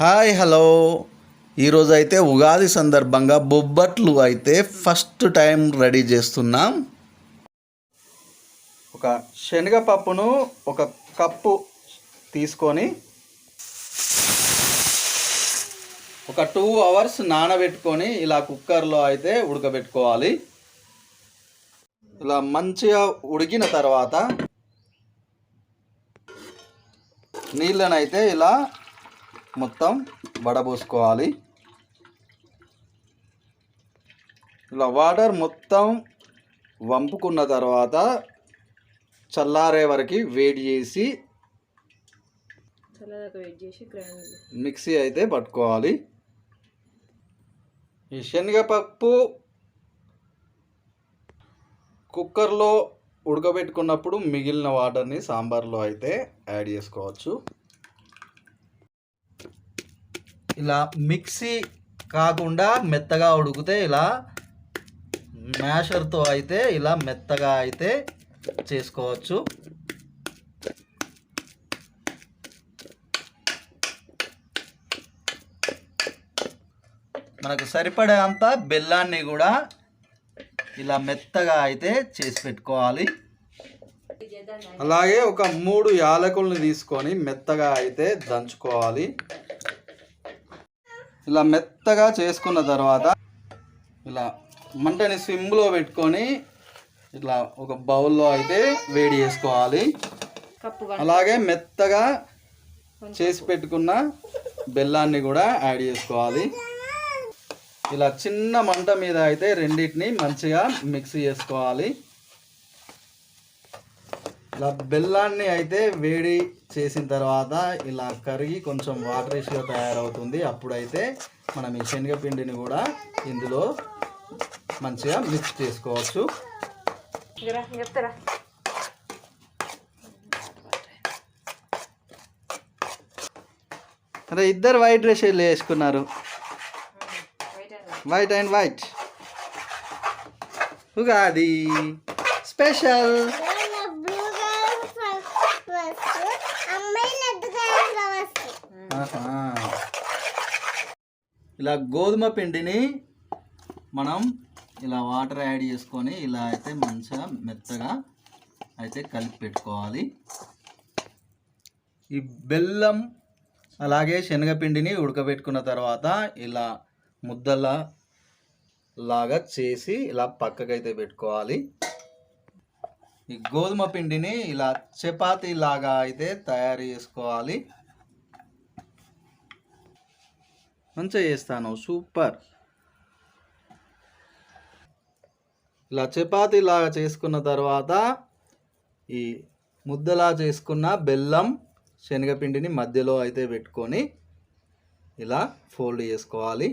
Hi hello. ఈరోజు అయితే ఉగాది సందర్భంగా బొబ్బట్లు అయితే ఫస్ట్ టైం రెడీ చేస్తున్నాం. ఒక శనగపప్పును ఒక కప్పు తీసుకొని ఒక టూ అవర్స్ నానబెట్టుకొని ఇలా కుక్కర్లో అయితే ఉడకబెట్టుకోవాలి. ఇలా మంచిగా ఉడికిన తర్వాత నీళ్ళనైతే ఇలా మొత్తం వడబోసుకోవాలి. ఇలా వాటర్ మొత్తం వంపుకున్న తర్వాత చల్లారే వరకు వేడి చేసి మిక్సీ అయితే పట్టుకోవాలి. ఈ శనగపప్పు కుక్కర్లో ఉడకబెట్టుకున్నప్పుడు మిగిలిన వాటర్ని సాంబార్లో అయితే యాడ్ చేసుకోవచ్చు. ఇలా మిక్సీ కాకుండా మెత్తగా ఉడికితే ఇలా మ్యాషర్తో అయితే ఇలా మెత్తగా అయితే చేసుకోవచ్చు. మనకు సరిపడే అంత బెల్లాన్ని కూడా ఇలా మెత్తగా అయితే చేసి పెట్టుకోవాలి. అలాగే ఒక మూడు యాలకుల్ని తీసుకొని మెత్తగా అయితే దంచుకోవాలి. ఇలా మెత్తగా చేసుకున్న తర్వాత ఇలా మంటని సిమ్లో పెట్టుకొని ఇట్లా ఒక బౌల్లో అయితే వేడి చేసుకోవాలి. అలాగే మెత్తగా చేసి పెట్టుకున్న బెల్లాన్ని కూడా యాడ్ చేసుకోవాలి. ఇలా చిన్న మంట మీద అయితే రెండింటిని మంచిగా మిక్స్ చేసుకోవాలి. ఇలా బెల్లాన్ని అయితే వేడి చేసిన తర్వాత ఇలా కరిగి కొంచెం వాటరీష్గా తయారవుతుంది. అప్పుడైతే మనం ఈ శనగపిండిని కూడా ఇందులో మంచిగా మిక్స్ చేసుకోవచ్చు. చెప్తారా? అరే ఇద్దరు వైట్ డ్రెస్ వేసుకున్నారు. White and white. Ugadi special. ఇలా గోధుమ పిండిని మనం ఇలా వాటర్ యాడ్ చేసుకొని ఇలా అయితే మంచిగా మెత్తగా అయితే కలిపి పెట్టుకోవాలి. ఈ బెల్లం అలాగే శనగపిండిని ఉడకబెట్టుకున్న తర్వాత ఇలా ముద్దల లాగా చేసి ఇలా పక్కకైతే పెట్టుకోవాలి. ఈ గోధుమ పిండిని ఇలా చపాతీ లాగా అయితే తయారు చేసుకోవాలి. మంచిగా చేస్తాను సూపర్ ఇలా చపాతీ లాగా చేసుకున్న తర్వాత ఈ ముద్దలా చేసుకున్న బెల్లం శనగపిండిని మధ్యలో అయితే పెట్టుకొని ఇలా ఫోల్డ్ చేసుకోవాలి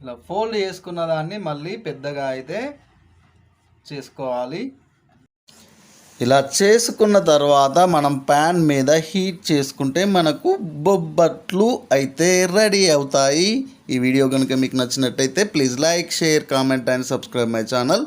ఇలా ఫోల్డ్ చేసుకున్న దాన్ని మళ్ళీ పెద్దగా అయితే చేసుకోవాలి ఇలా చేసుకున్న తర్వాత మనం ప్యాన్ మీద హీట్ చేసుకుంటే మనకు బొబ్బట్లు అయితే రెడీ అవుతాయి. ఈ వీడియో కనుక మీకు నచ్చినట్టయితే please like share comment and subscribe my channel